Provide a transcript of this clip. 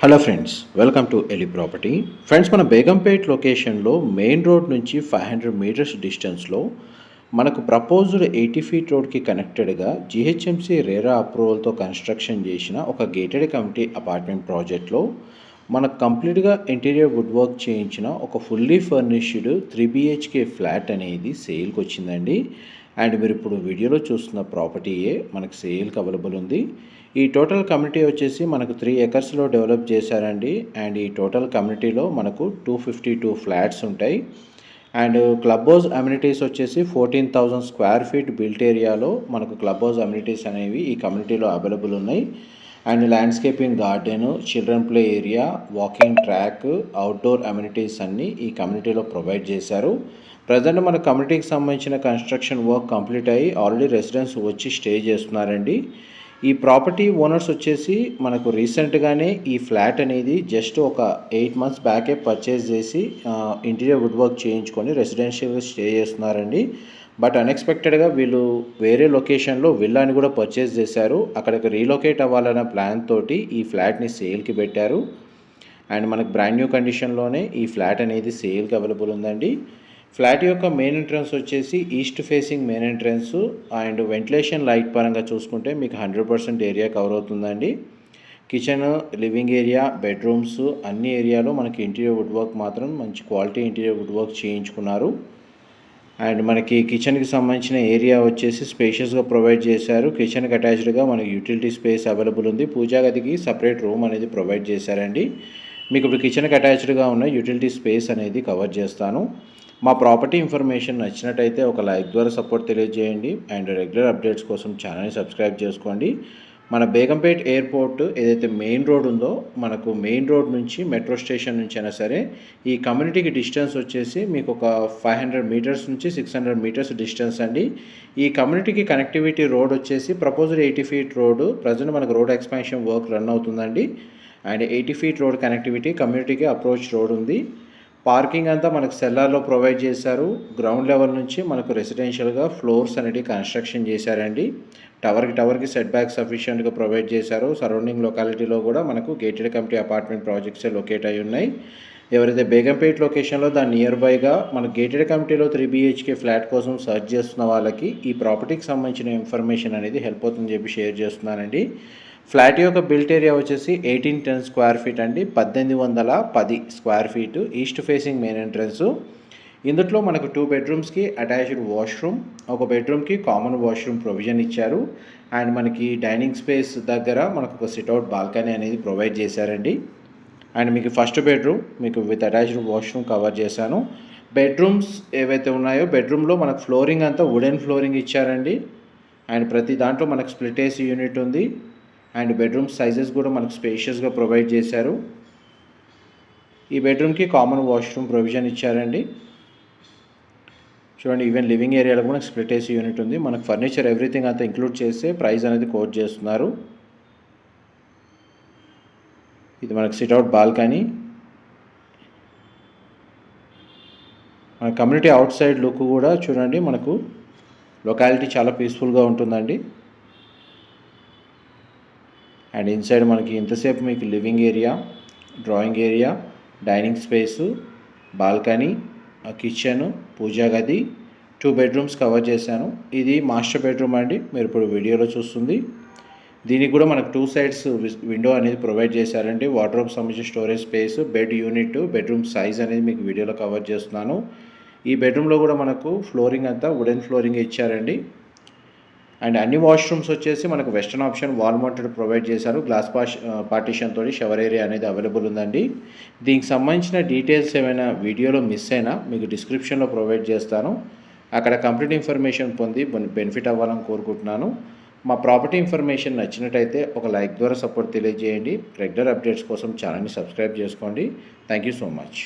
Hello friends welcome to Eli property friends మన బేగంపేట్ లొకేషన్లో main road నుంచి ఫైవ్ హండ్రెడ్ మీటర్స్ డిస్టెన్స్లో మనకు ప్రపోజ్డ్ ఎయిటీ ఫీట్ రోడ్కి కనెక్టెడ్గా జిహెచ్ఎంసీ రేరా అప్రూవల్తో కన్స్ట్రక్షన్ చేసిన ఒక గేటెడ్ కమిటీ అపార్ట్మెంట్ ప్రాజెక్ట్లో మనకు కంప్లీట్గా ఇంటీరియర్ వుడ్ వర్క్ చేయించిన ఒక fully furnished three BHK flat అనేది సేల్కి వచ్చిందండి. అండ్ మీరు ఇప్పుడు వీడియోలో చూస్తున్న ప్రాపర్టీయే మనకు సేల్కి అవైలబుల్ ఉంది. ఈ టోటల్ కమ్యూనిటీ వచ్చేసి మనకు త్రీ ఎకర్స్లో డెవలప్ చేశారండి. అండ్ ఈ టోటల్ కమ్యూనిటీలో మనకు టూ ఫిఫ్టీ టూ ఫ్లాట్స్ ఉంటాయి. అండ్ క్లబ్ హౌస్ అమ్యూనిటీస్ వచ్చేసి fourteen thousand square feet built ఏరియాలో మనకు క్లబ్ హౌస్ అమ్యూనిటీస్ అనేవి ఈ కమ్యూనిటీలో అవైలబుల్ ఉన్నాయి. And landscaping garden children play area walking track outdoor amenities అన్నీ ఈ కమ్యూనిటీలో ప్రొవైడ్ చేశారు. ప్రజెంట్ మన కమ్యూనిటీకి సంబంధించిన కన్స్ట్రక్షన్ వర్క్ కంప్లీట్ అయ్యి ఆల్రెడీ రెసిడెంట్స్ వచ్చి స్టే చేస్తున్నారండి. ఈ ప్రాపర్టీ ఓనర్స్ వచ్చేసి మనకు రీసెంట్గానే ఈ ఫ్లాట్ అనేది జస్ట్ ఒక ఎయిట్ మంత్స్ బ్యాకే పర్చేజ్ చేసి ఇంటీరియర్ వుడ్ వర్క్ చేయించుకొని రెసిడెన్షియల్గా స్టే చేస్తున్నారండి. బట్ అన్ఎక్స్పెక్టెడ్గా వీళ్ళు వేరే లొకేషన్లో విల్లాని కూడా పర్చేస్ చేశారు. అక్కడికి రీలొకేట్ అవ్వాలన్న ప్లాన్ తోటి ఈ ఫ్లాట్ని సేల్కి పెట్టారు. అండ్ మనకు బ్రాండ్ న్యూ కండిషన్లోనే ఈ ఫ్లాట్ అనేది సేల్కి అవైలబుల్ ఉందండి. ఫ్లాట్ యొక్క మెయిన్ ఎంట్రన్స్ వచ్చేసి east facing main entrance and ventilation light పరంగా చూసుకుంటే మీకు హండ్రెడ్ పర్సెంట్ ఏరియా కవర్ అవుతుందండి. కిచెన్ లివింగ్ ఏరియా బెడ్రూమ్స్ అన్ని ఏరియాలో మనకి ఇంటీరియర్ వుడ్ వర్క్ మాత్రం మంచి క్వాలిటీ ఇంటీరియర్ వుడ్ వర్క్ చేయించుకున్నారు. అండ్ మనకి కిచెన్కి సంబంధించిన ఏరియా వచ్చేసి స్పేషియస్గా ప్రొవైడ్ చేశారు. కిచెన్కి అటాచ్డ్గా మనకి యూటిలిటీ స్పేస్ అవైలబుల్ ఉంది. పూజా గదికి సపరేట్ రూమ్ అనేది ప్రొవైడ్ చేశారండి. మీకు ఇప్పుడు కిచెన్కి అటాచ్డ్గా ఉన్న యూటిలిటీ స్పేస్ అనేది కవర్ చేస్తాను. మా ప్రాపర్టీ ఇన్ఫర్మేషన్ నచ్చినట్టయితే ఒక లైక్ ద్వారా సపోర్ట్ తెలియజేయండి అండ్ రెగ్యులర్ అప్డేట్స్ కోసం ఛానల్ని సబ్స్క్రైబ్ చేసుకోండి. మన బేగంపేట్ ఎయిర్పోర్ట్ ఏదైతే మెయిన్ రోడ్ ఉందో మనకు మెయిన్ రోడ్ నుంచి మెట్రో స్టేషన్ నుంచి అయినా సరే ఈ కమ్యూనిటీకి డిస్టెన్స్ వచ్చేసి మీకు ఒక ఫైవ్ హండ్రెడ్ మీటర్స్ నుంచి సిక్స్ హండ్రెడ్ మీటర్స్ డిస్టెన్స్ అండి. ఈ కమ్యూనిటీకి కనెక్టివిటీ రోడ్ వచ్చేసి proposal eighty feet road present మనకు రోడ్ ఎక్స్పాన్షన్ వర్క్ రన్ అవుతుందండి. And eighty feet road connectivity కమ్యూనిటీకి అప్రోచ్ రోడ్ ఉంది. పార్కింగ్ అంతా మనకు సెల్లార్లో ప్రొవైడ్ చేశారు. గ్రౌండ్ లెవెల్ నుంచి మనకు రెసిడెన్షియల్గా ఫ్లోర్స్ అనేవి కన్స్ట్రక్షన్ చేశారండి. టవర్కి టవర్కి సెట్ బ్యాక్ సఫిషియెంట్గా ప్రొవైడ్ చేశారు. సరౌండింగ్ లొకాలిటీలో కూడా మనకు గేటెడ్ కమిటీ అపార్ట్మెంట్ ప్రాజెక్ట్సే లొకేట్ అయి ఉన్నాయి. ఎవరైతే బేగంపేట్ లొకేషన్లో దాని నియర్ బైగా మన గేటెడ్ కమిటీలో త్రీ బీహెచ్కే ఫ్లాట్ కోసం సర్చ్ చేస్తున్న వాళ్ళకి ఈ ప్రాపర్టీకి సంబంధించిన ఇన్ఫర్మేషన్ అనేది హెల్ప్ అవుతుందని చెప్పి షేర్ చేస్తున్నానండి. ఫ్లాట్ యొక్క బిల్ట్ ఏరియా వచ్చేసి ఎయిటీన్ టెన్ స్క్వేర్ ఫీట్ అండి పద్దెనిమిది వందల పది square feet east facing main entrance. ఇందులో మనకు టూ బెడ్రూమ్స్కి అటాచ్డ్ వాష్రూమ్ ఒక బెడ్రూమ్కి కామన్ వాష్రూమ్ ప్రొవిజన్ ఇచ్చారు. అండ్ మనకి డైనింగ్ స్పేస్ దగ్గర మనకు ఒక సిట్అవుట్ బాల్కనీ అనేది ప్రొవైడ్ చేశారండి. అండ్ మీకు ఫస్ట్ బెడ్రూమ్ మీకు విత్ అటాచ్డ్ వాష్రూమ్ కవర్ చేశాను. బెడ్రూమ్స్ ఏవైతే ఉన్నాయో బెడ్రూమ్లో మనకు ఫ్లోరింగ్ అంతా వుడెన్ ఫ్లోరింగ్ ఇచ్చారండి. అండ్ ప్రతి దాంట్లో మనకు స్ప్లిట్ ఏసీ యూనిట్ ఉంది. అండ్ బెడ్రూమ్ సైజెస్ కూడా మనకు స్పేషియస్గా ప్రొవైడ్ చేశారు. ఈ బెడ్రూమ్కి కామన్ వాష్రూమ్ ప్రొవిజన్ ఇచ్చారండి. చూడండి ఈవెన్ లివింగ్ ఏరియాలో కూడా స్ప్లిట్ ఏసీ యూనిట్ ఉంది. మనకు ఫర్నిచర్ ఎవ్రీథింగ్ అంతా ఇంక్లూడ్ చేస్తే ప్రైస్ అనేది కోట్ చేస్తున్నారు. ఇది మనకు సిట్అవుట్ బాల్కనీ మన కమ్యూనిటీ అవుట్ సైడ్ లుక్ కూడా చూడండి మనకు లొకాలిటీ చాలా పీస్ఫుల్గా ఉంటుందండి. అండ్ ఇన్సైడ్ మనకి ఇంతసేపు మీకు living area drawing area dining space balcony kitchen పూజా గది టూ బెడ్రూమ్స్ కవర్ చేశాను. ఇది మాస్టర్ బెడ్రూమ్ అండి మీరు ఇప్పుడు వీడియోలో చూస్తుంది. దీనికి కూడా మనకు టూ సైడ్స్ విండో అనేది ప్రొవైడ్ చేశారండి. వాటర్ సంబంధించిన storage space bed unit bedroom size అనేది మీకు వీడియోలో కవర్ చేస్తున్నాను. ఈ బెడ్రూమ్లో కూడా మనకు ఫ్లోరింగ్ అంతా వుడెన్ ఫ్లోరింగ్ ఇచ్చారండి. అండ్ అన్ని వాష్రూమ్స్ వచ్చేసి మనకు western option wall mounted provide చేశారు. గ్లాస్ పాష్ పార్టీషన్ తోటి షవర్ ఏరియా అనేది అవైలబుల్ ఉందండి. దీనికి సంబంధించిన డీటెయిల్స్ ఏమైనా వీడియోలో మిస్ అయినా మీకు డిస్క్రిప్షన్లో ప్రొవైడ్ చేస్తాను. అక్కడ కంప్లీట్ ఇన్ఫర్మేషన్ పొంది బెనిఫిట్ అవ్వాలని కోరుకుంటున్నాను. మా ప్రాపర్టీ ఇన్ఫర్మేషన్ నచ్చినట్టయితే ఒక లైక్ ద్వారా సపోర్ట్ తెలియజేయండి. రెగ్యులర్ అప్డేట్స్ కోసం ఛానల్ని సబ్స్క్రైబ్ చేసుకోండి. Thank you so much